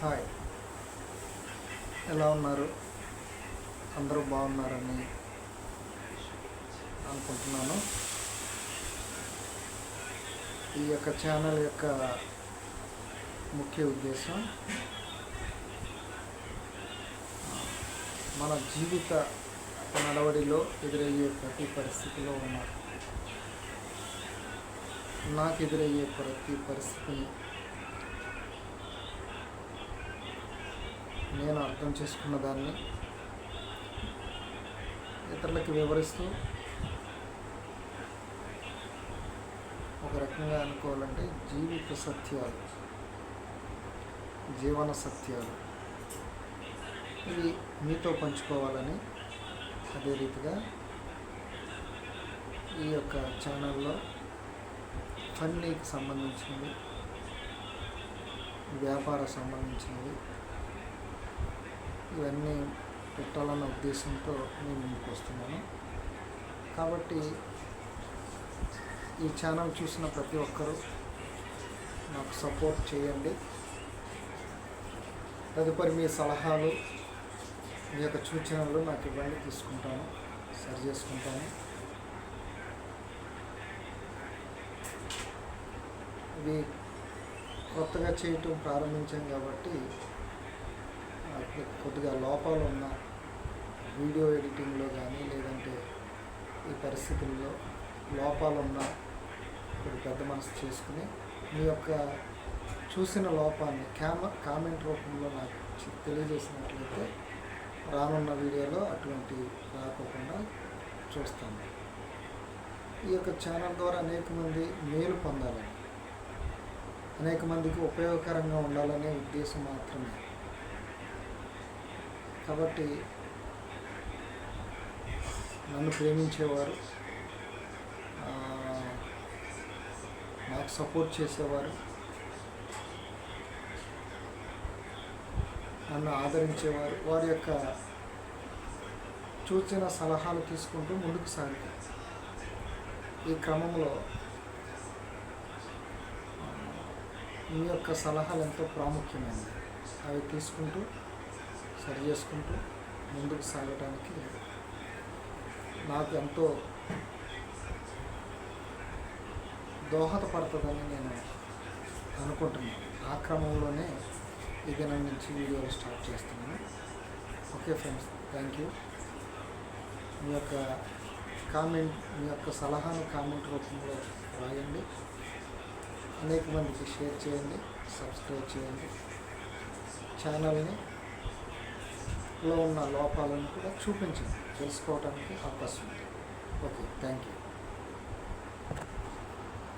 Hi. ఎలా ఉన్నారు? అందరూ బాగున్నారని అనుకుంటున్నాను. ఈ యొక్క ఛానల్ యొక్క ముఖ్య ఉద్దేశం మన జీవిత నడవడిలో ఎదురయ్యే ప్రతి పరిస్థితిలో ఉన్న నాకు ఎదురయ్యే ప్రతి పరిస్థితిని నేను అర్థం చేసుకున్న దాన్ని ఇతరులకు వివరిస్తూ ఒక రకంగా అనుకోవాలంటే జీవిత సత్యాలు జీవన సత్యాలు. ఇవి మీతో పంచుకోవాలని అదే రీతిగా ఈ యొక్క ఛానల్లో ఫన్నీకి సంబంధించినవి వ్యాపార సంబంధించినవి ఇవన్నీ పెట్టాలన్న ఉద్దేశంతో నేను ముందుకు వస్తున్నాను. కాబట్టి ఈ ఛానల్ చూసిన ప్రతి ఒక్కరూ నాకు సపోర్ట్ చేయండి. తదుపరి మీ సలహాలు మీ యొక్క సూచనలు నాకు ఇవ్వండి తీసుకుంటాను సరి చేసుకుంటాను. ఇవి కొత్తగా చేయటం ప్రారంభించాం కాబట్టి కొద్దిగా లోపాలు ఉన్న వీడియో ఎడిటింగ్లో కానీ లేదంటే ఈ పరిస్థితుల్లో లోపాలు ఉన్న ఇప్పుడు పెద్ద మనసు చేసుకుని మీ యొక్క చూసిన లోపాన్ని కామ కామెంట్ రూపంలో నాకు తెలియజేసినట్లయితే రానున్న వీడియోలో అటువంటి రాకోకుండా చూస్తాను. ఈ యొక్క ఛానల్ ద్వారా అనేక మంది మేలు పొందాలని అనేక మందికి ఉపయోగకరంగా ఉండాలనే ఉద్దేశం మాత్రమే. కాబట్టి నన్ను ప్రేమించేవారు నాకు సపోర్ట్ చేసేవారు నన్ను ఆదరించేవారు వారి యొక్క చూసిన సలహాలు తీసుకుంటూ ముందుకు సాగుతారు ఈ క్రమంలో మీ యొక్క సలహాలు ఎంతో ప్రాముఖ్యమైనవి. అవి తీసుకుంటూ సరి చేసుకుంటూ ముందుకు సాగటానికి నాకు ఎంతో దోహదపడుతుందని నేను అనుకుంటున్నాను. ఆ క్రమంలోనే ఈ దినం నుంచి వీడియోలు స్టార్ట్ చేస్తున్నాను. Okay friends thank you. మీ యొక్క కామెంట్ మీ యొక్క సలహాను కామెంట్ రూపంలో రాయండి. అనేక మందికి షేర్ చేయండి సబ్స్క్రైబ్ చేయండి. ఛానల్ని లో ఉన్న లోపాలను కూడా చూపించండి. తెలుసుకోవడానికి అవకాశం ఉంది. Okay thank you